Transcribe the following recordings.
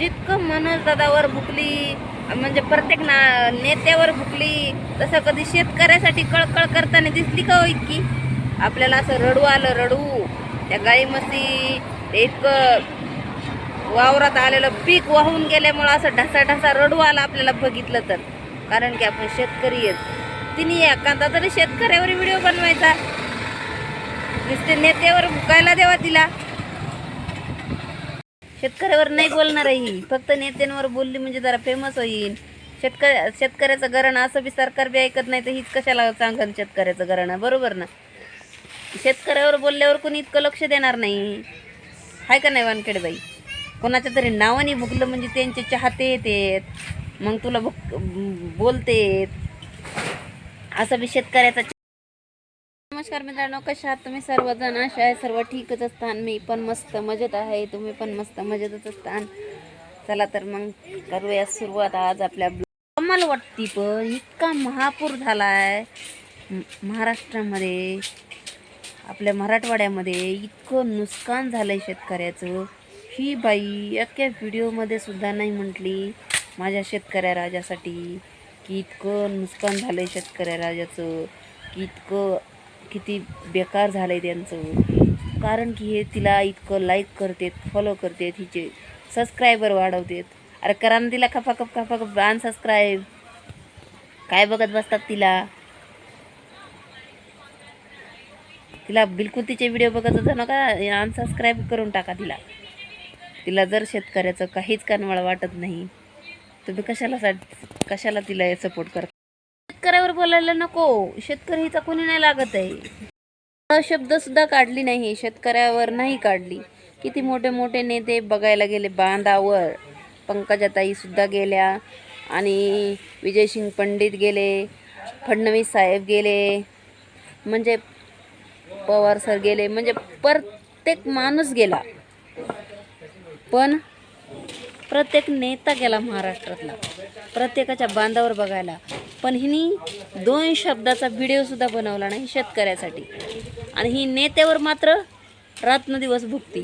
जितकं मनोज दादावर भुकली म्हणजे प्रत्येक ना नेत्यावर भुकली तसं कधी शेतकऱ्यासाठी कळकळ करताना दिसली का हो इतकी? आपल्याला असं रडू आलं रडू. त्या गाई म्हशी एक इतकं वावरात आलेलं पीक वाहून गेल्यामुळं असं ढसा ढसा रडू आला आपल्याला बघितलं तर. कारण की आपण शेतकरी आहेत. तिने एखादा तरी शेतकऱ्यावर व्हिडिओ बनवायचा. नुसते नेत्यावर भुकायला देवा तिला. शेतकऱ्यावर नाही बोलणार आहे ही. फक्त नेत्यांवर बोलली म्हणजे जरा फेमस होईल. शेतकऱ्या शेतकऱ्याचं घराणं असं बी सरकार बी ऐकत नाही तर हीच कशाला सांगन शेतकऱ्याचं घराणं? बरोबर ना? शेतकऱ्यावर बोलल्यावर कोणी इतकं लक्ष देणार नाही. हाय का नाही वानखेडबाई कोणाच्या तरी नावाने भुकलं म्हणजे त्यांचे चाहते येतेत. मग तुला भुक बोलतेत. असं बी शेतकऱ्याचा नमस्कार मित्रांनो कशा आहात तुम्ही? सर्वजण अशा आहे सर्व ठीकच असतान. मी पण मस्त मजेत आहे तुम्ही पण मस्त मजेतच असतान. चला तर मग करूया सुरुवात आज आपल्या कमाल वाटती पण इतका महापूर झालाय. आहे महाराष्ट्रामध्ये आपल्या मराठवाड्यामध्ये इतकं नुकसान झालंय शेतकऱ्याचं. ही बाई एका व्हिडिओमध्ये सुद्धा नाही म्हटली माझ्या शेतकऱ्या राजासाठी की इतकं नुकसान झालंय शेतकऱ्या राजाचं की इतकं किती बेकार झालंय त्यांचं. कारण की हे तिला इतकं लाईक करतेत फॉलो करतेत हिचे सबस्क्रायबर वाढवतेत. अरे करा ना तिला खपाखप खपाखप अनसबस्क्राईब काय बघत बसतात तिला? तिला बिलकुल तिचे व्हिडिओ बघत होता नका अनसबस्क्राईब करून टाका तिला. तिला जर शेतकऱ्याचं काहीच कानवाळ वाटत नाही तुम्ही कशाला सा- कशाला तिला सपोर्ट करता? लागायला नको. शेतकरी हिचा कोणी नाही लागत आहे. शब्द सुद्धा काढली नाही. शेतकऱ्यावर नाही काढली. किती मोठे मोठे नेते बघायला गेले बांधावर. पंकजाताई सुद्धा गेल्या आणि विजयसिंग पंडित गेले फडणवीस साहेब गेले म्हणजे पवार सर गेले म्हणजे प्रत्येक माणूस गेला. पण प्रत्येक नेता गेला महाराष्ट्रातला. प्रत्येकाच्या बांधावर बघायला. पण हिनी दोन शब्दाचा व्हिडिओसुद्धा बनवला नाही शेतकऱ्यासाठी. आणि ही नेत्यावर मात्र रात्र दिवस भुगती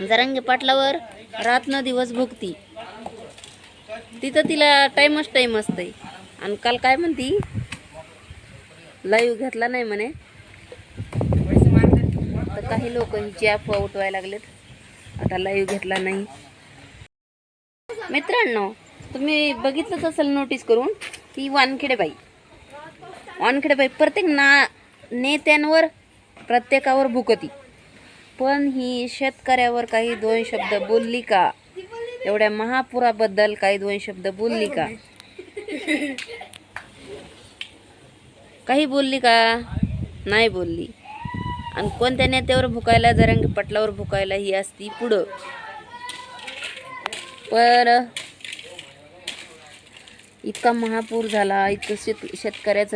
जरांगे पाटलावर रात्र दिवस भुगती तिथं तिला टाईमच टाईम असते आणि काल काय म्हणती? लाईव्ह घेतला नाही म्हणे. तर काही लोक हिची अफवा उठवायला लागलेत. आता लाईव्ह घेतला नाही. मित्रांनो तुम्ही बघितलंच असेल नोटीस करून ही वानखेडेबाई. वानखेडेबाई प्रत्येक ना नेत्यांवर प्रत्येकावर भुकती. पण ही शेतकऱ्यावर काही दोन शब्द बोलली का? एवढ्या महापुराबद्दल काही दोन शब्द बोलली का? काही बोलली का? नाही बोलली. आणि कोणत्या नेत्यावर भुकायला जरांगी पटलावर भुकायला ही असती पुढं. पर इतका महापूर झाला इतकं शेत शेतकऱ्याचं